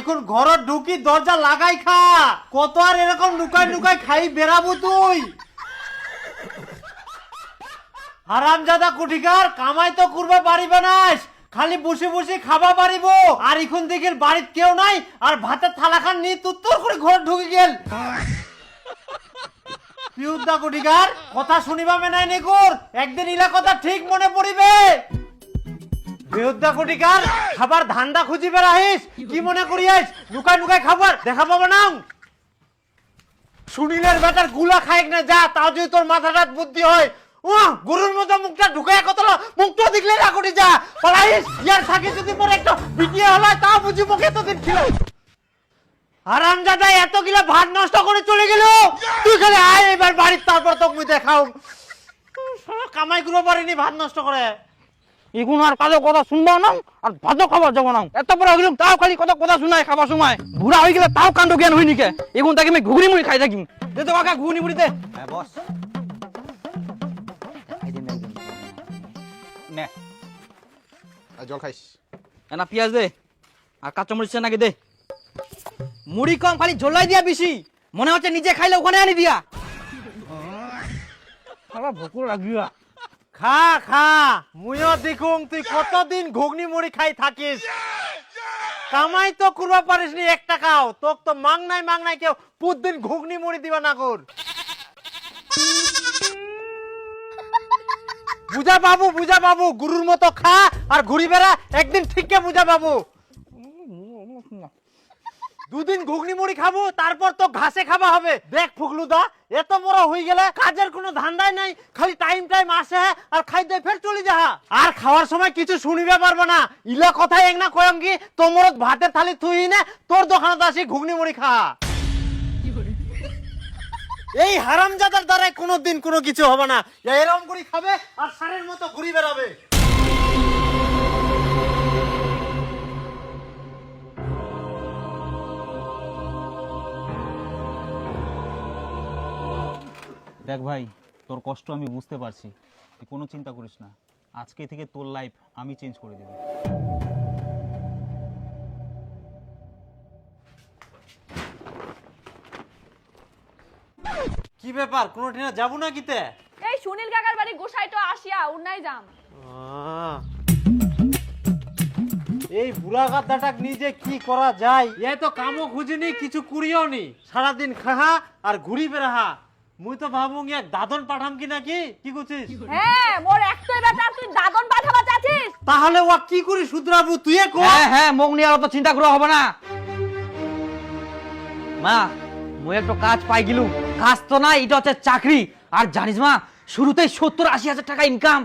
এখন ঘর ঢুকি দরজা লাগাই খা। কত আর এরকম লুকাই লুকাই খাই বেরাবো তুই? হারামজাদা কুঠিকার, কামাই তো করবে পারিবে নাস খালি বসে বসে খাবা পারিব আর এখন দেখেন বাড়িত কেউ নাই, আর ভাতের থালা খান নিয়ে তুত্তর করে ঘর ঢুকে গেল। পিউদা কুঠিকার, কথা শুনিবা মেনাই নেকুর একদিন ইলা কথা ঠিক মনে পড়িবে। বিরুদ্ধা কুটিকার, খাবার ধান্দা খুঁজিবে রাহিস কি মনে করিয়াস? লুকাই লুকাই খাবার, দেখা পাবো না। সুনীলের বেটারগুলা খাইক না, যা, তাও যদি তোর মাথাটা বুদ্ধি হয়। ও গরুর মতো মুখটা ঢুকায় কত মুখটা দেখলে না করি যা। পালাইস, ইয়ার থাকে যদি মোর একটা বিটিয়ে হলো তাও বুঝি মুখে তো দিন ছিল। আরাম দাদা এত গিলা ভাত নষ্ট করে চলে গেল। তুই খালি আয়, এবার বাড়ির তারপর তোকে দেখাও। কামাই গুলো পারিনি ভাত নষ্ট করে। এগুন আর কালো কথা শুনব না আর ভাজো খাবার যাব না। এত বড় হইলাম তাও খালি কত কথা শুনাই খাবার সময় বুড়া হয়ে গেলে তাও কাণ্ড জ্ঞান হই নিকে এগুন তাকে আমি ঘুগনি মুড়ি খাই থাকিম দে তো কাকা ঘুগনি মুড়ি দে হ্যাঁ বস। নে জল খাইস। এনা পেঁয়াজ দে। আর কাঁচা মরিচ নাকি দে? মুড়ি কম খালি ঝোলাই দিয়া বেশি। মনে হচ্ছে নিজে খাইলে ওখানে আনি দিয়া। খাবার ভুকুর লাগিয়া খা খা। মুইও দেখুন তুই কতদিন ঘুগনি মুড়ি খাই থাকিস? কামাই তো করবা পারিস নি এক টাকাও। তোক তো মাং নাই মাং নাই কেউ প্রতিদিন ঘুগনি মুড়ি দিবা না কর। বুঝা বাবু বুঝা বাবু, গুরুর মতো খা, আর ঘুরি বেড়া একদিন ঠিককে বুঝা বাবু। দুদিন ঘুগনি মুড়ি খাব, তারপর তো ঘাসে খাওয়া হবে। দেখ ফুকলুদা, এত বড় হয়ে গেলে কাজের কোনো ধান্দাই নাই, খালি টাইম টাইম আসে আর খাইতে ফের চলে যাহা আর খাওয়ার সময় কিছু শুনিবে পারব না। ইলা কথাই এক না কয়ং কি তোমর ভাতের থালি থুই না, তোর দোকানে আসি ঘুগনি মুড়ি খা। এই হারামজাদার দ্বারাই কোনোদিন কোনো কিছু হবে না। এরকম করে খাবে আর সারের মতো ঘুরি বেড়াবে। দেখ ভাই তোর কষ্ট আমি বুঝতে পারছি। তুই কোনো চিন্তা করিস না। আজকে থেকে তোর লাইফ আমি চেঞ্জ করে দেবো। কি ব্যাপার? কোনো ঠিনা যাব না কিতে এই সুনীল কাকার বাড়ি গোসাইটো আসিয়া উন্নাই যাম। এই বুড়া গাদাটাক নিজে কি করা যায়? এ তো কামও খুঁজিনি কিছু করিও নি। সারাদিন খাহা আর ঘুরি বেড়াহা। মুই তো ভাবুং এক দাদন পাঠাম কি নাকি? কি করছিস? হ্যাঁ মোর একটাই বেটা তুই দাদন পাঠাবা চাচ্ছিস? তাহলে ও কি করি শুধরাবু? তুই কো হ্যাঁ হ্যাঁ মুখ নিয়ে অত চিন্তা করা হবে না। মা মুই একটু কাজ পাই গেলু। কাজ তো না এটা হচ্ছে চাকরি। আর জানিস মা শুরুতেই সত্তর আশি হাজার টাকা ইনকাম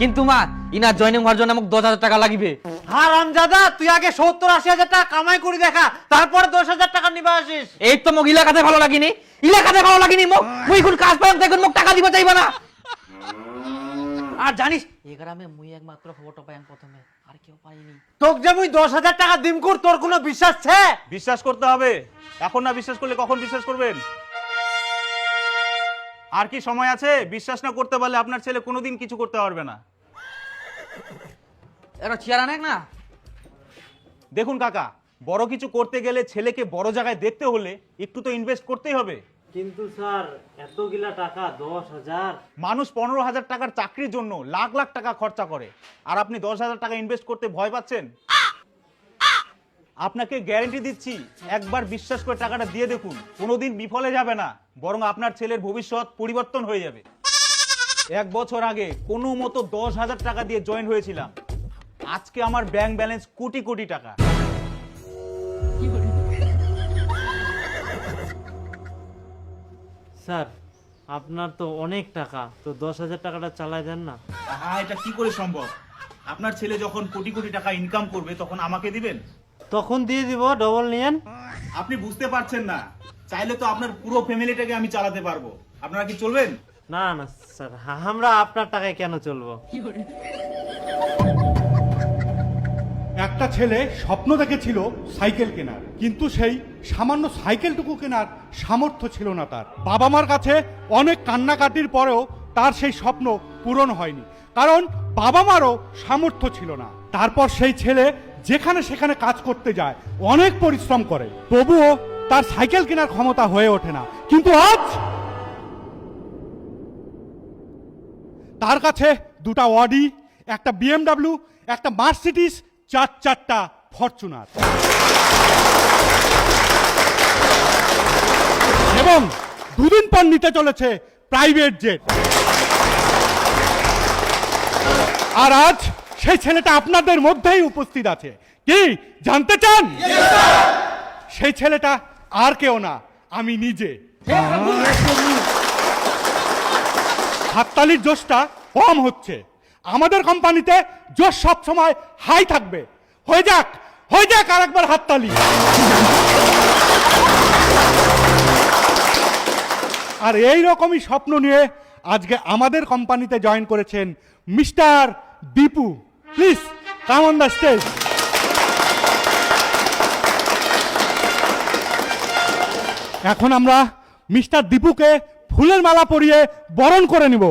কিন্তু মা ইনা জয়েনিং হওয়ার জন্য আমাকে দশ হাজার টাকা লাগবে। হারাম দাদা তুই আগে সত্তর আশি হাজার টাকা কামাই করে দেখা তারপর দশ হাজার টাকা নিবা আসিস। এই তো মোক ইলাকাতে ভালো লাগিনি। ইলাকাতে ভালো লাগিনি মোক। মুই এখন কাজ পাইম তো এখন মোক টাকা দিব চাইবা না। আর জানিস এই গ্রামে মুই একমাত্র খবরটা পাইম প্রথমে আর কেউ পাইনি। তোক যে মুই দশ হাজার টাকা দিম কর তোর কোনো বিশ্বাস ছে? বিশ্বাস করতে হবে। এখন না বিশ্বাস করলে কখন বিশ্বাস করবেন? আর কি সময় আছে? বিশ্বাস না করতে পারলে আপনার ছেলে কোনোদিন কিছু করতে পারবে না। এটা চেয়ার আনেক না? দেখুন কাকা বড় কিছু করতে গেলে ছেলেকে বড় জায়গায় দেখতে হলে একটু তো ইনভেস্ট করতেই হবে। কিন্তু স্যার এতগুলা টাকা দশ হাজার। মানুষ পনেরো হাজার টাকার চাকরির জন্য লাখ লাখ টাকা খরচা করে। আর আপনি দশ হাজার টাকা ইনভেস্ট করতে ভয় পাচ্ছেন? আপনাকে গ্যারেন্টি দিচ্ছি একবার বিশ্বাস করে টাকাটা দিয়ে দেখুন কোনোদিন বিফলে যাবে না বরং আপনার ছেলের ভবিষ্যৎ পরিবর্তন হয়ে যাবে। এক বছর আগে কোনো মতো দশ হাজার টাকা দিয়ে জয়েন হয়েছিলাম। আজকে আমার ব্যাংক ব্যালেন্স কোটি কোটি টাকা। স্যার আপনার তো অনেক টাকা তো দশ হাজার টাকাটা চালাই দেন না। হ্যাঁ এটা কি করে সম্ভব? আপনার ছেলে যখন কোটি কোটি টাকা ইনকাম করবে তখন আমাকে দিবেন? তখন দিয়ে দিব ডবল নিয়েন আপনি বুঝতে পারছেন না। চাইলে তো আপনার পুরো ফ্যামিলিটাকে আমি চালাতে পারব। আপনারা কি চলবেন? না না স্যার আমরা আপনার টাকায় কেন চলবো? একটা ছেলে স্বপ্ন দেখেছিল সাইকেল কেনার, কিন্তু সেই সামান্য সাইকেলটুকু কেনার সামর্থ্য ছিল না তার। বাবা মার কাছে অনেক কান্নাকাটির পরেও তার সেই স্বপ্ন পূরণ হয়নি, কারণ বাবা মারও সামর্থ্য ছিল না। তারপর সেই ছেলে যেখানে সেখানে কাজ করতে যায়, অনেক পরিশ্রম করে, তবুও তার সাইকেল কেনার ক্ষমতা হয়ে ওঠে না। কিন্তু আজ তার কাছে দুটা অডি, একটা বিএমডাব্লিউ, একটা মার্সিডিস চার চারটা ফরচুনার এবং দুদিন পর নিতে চলেছে প্রাইভেট জেট আর আজ সেই ছেলেটা আপনাদের মধ্যেই উপস্থিত আছে। কি, জানতে চান? সেই ছেলেটা আর কেউ না, আমি নিজে। হাততালির জোশটা কম হচ্ছে। আমাদের কোম্পানিতে জোশ সব সময় হাই থাকবে। হয়ে যাক হয়ে যাক আর একবার হাততালি। আর এই রকমই স্বপ্ন নিয়ে আজকে আমাদের কোম্পানিতে জয়েন করেছেন mister Dipu. Please come on the stage এখন আমরা মিস্টার দীপুকে ফুলের মালা পরিয়ে বরণ করে নিব।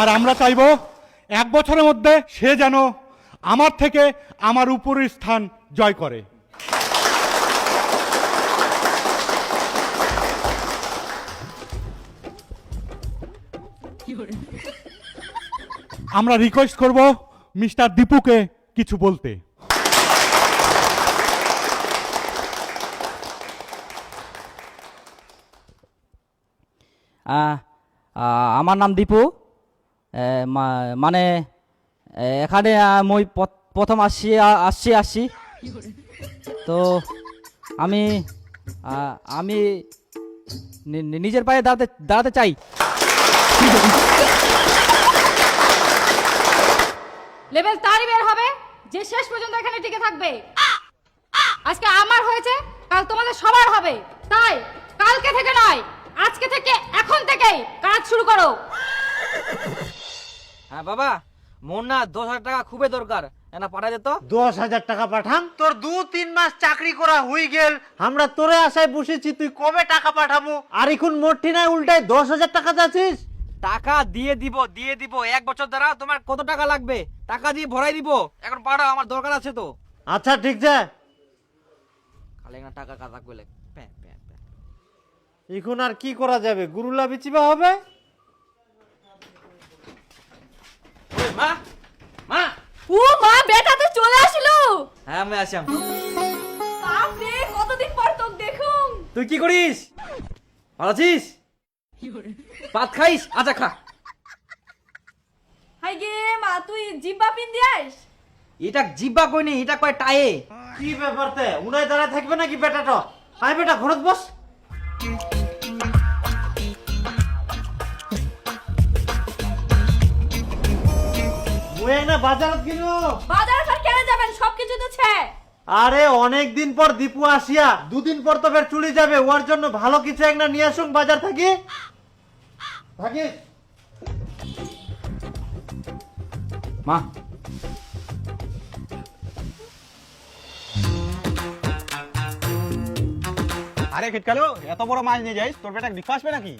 আর আমরা চাইব এক বছরের মধ্যে সে যেন আমার থেকে আমার উপরের স্থান জয় করে। আমরা রিকোয়েস্ট করব মিস্টার দীপুকে কিছু বলতে। আমার নাম দীপু। মানে এখানে মই প্রথম আসছি আসছি আসছি। তো, আমি আমি নিজের পায়ে দাঁড়াতে দাঁড়াতে চাই। লেভেল তারই বের হবে, যে শেষ পর্যন্ত এখানে টিকে থাকবে। আজকে আমার হয়েছে, কাল তোমাদের সবার হবে। তাই, কালকে থেকে নয়। আজকে থেকে এখন থেকেই কাজ শুরু করো। হ্যাঁ বাবা মোর না দশ হাজার টাকা খুবই দরকার। এনা পাঠাই দে তো। দশ হাজার টাকা পাঠান। তোর দু তিন মাস চাকরি করা হয়ে গেল। আমরা তোরে আশায় বসেছি তুই কবে টাকা পাঠাবো? আর এখন মোটি নাই উল্টায় দশ হাজার টাকা যাচ্ছিস টাকা দিয়ে দিব দিয়ে দিব। এক বছর দ্বারা তোমার কত টাকা লাগবে? টাকা দিয়ে ভরাই দিব। এখন পাঠাও আমার দরকার আছে তো। আচ্ছা ঠিক আছে। খালি না টাকা কাজা প্যাঁ। এখন আর কি করা যাবে? গুরুলা বিচিবা হবে? মা মা। ও মা বেটা তো চলে আসলো। হ্যাঁ আমি আসলাম বাপরে কতদিন পর তোক দেখুম। তুই কি করিস? ভালো আছিস? ভাত খাইস? আচ্ছা খা। হাই গে মা তুই জিব্বা পিন দিয়াস এটা জিব্বা কই নেই এটা কয় টায়ে। কি ব্যাপার তে? উনায় দাঁড়ায় থাকবে নাকি বেটাটা? আয় বেটা ঘরত বস। বাজারত কিনো? বাজারে ফের কেন যাবেন? সবকিছু তো ছে। আরে অনেক দিন পর দীপু আসিয়া দুদিন পর তো ফের চলে যাবে। ওর জন্য ভালো কিছু একটা নিয়ে আসুন বাজার থাকি। থাকিস মা। আরে খেটকালো এত বড় মাছ নিয়ে যাইস? তোর বেটা দেখে আসবে নাকি?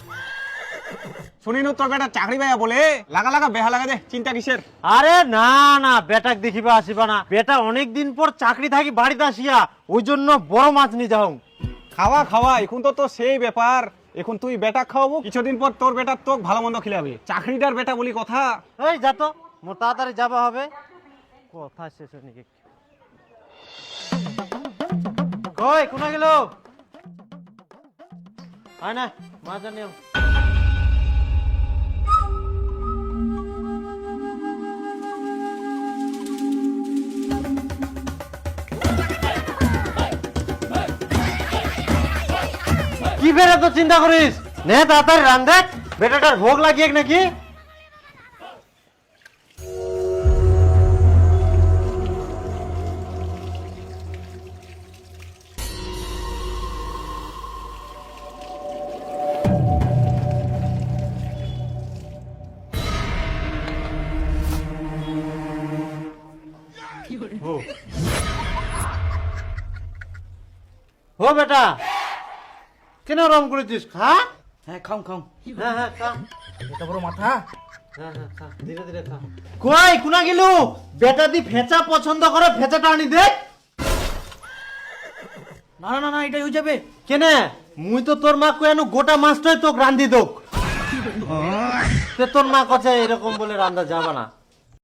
শুনিনু তোর বেটা চাকরি পাইয়া বলে। লাগা লাগা বেহা লাগা দে চিন্তা কিসের? আরে না না বেটাক দেখিবা আসিবা না। বেটা অনেক দিন পর চাকরি থাকি বাড়িতে আসিয়া ওই জন্য বড় মাছ নিয়ে যাও। খাওয়া খাওয়া এখন তো তো সেই ব্যাপার। এখন তুই বেটা খাওয়াবো কিছুদিন পর তোর বেটা তোক ভালো মন্দ খিলাবে। চাকরিটার বেটা বলি কথা। এই যা তো মোর তাড়াতাড়ি যাবা হবে। কথা শেষ হয়নি কি? কই কোনা গেল? আয় না মাছ নিও কি বেড়ে তো চিন্তা করিস? নে তাড়াতাড়ি রান্ধে বেটাটার ভোগ লাগিয়ে নাকি? ও বেটা কেন রম করেছিস? খা। হ্যাঁ খাও খাও। হ্যাঁ হ্যাঁ খা। এটা বড় মাথা। হ্যাঁ হ্যাঁ খা। ধীরে ধীরে খা। কই কুনা গেলু? বেটা দি ফেচা পছন্দ করে ফেচাটা আনি দে। না না না না এটাই হয়ে যাবে। কেনে? মুই তো তোর মা কয়ানু গোটা মাছটাই তোক রান্ধি দোক। তে তোর মা কছে এরকম বলে রান্দা যাবা না।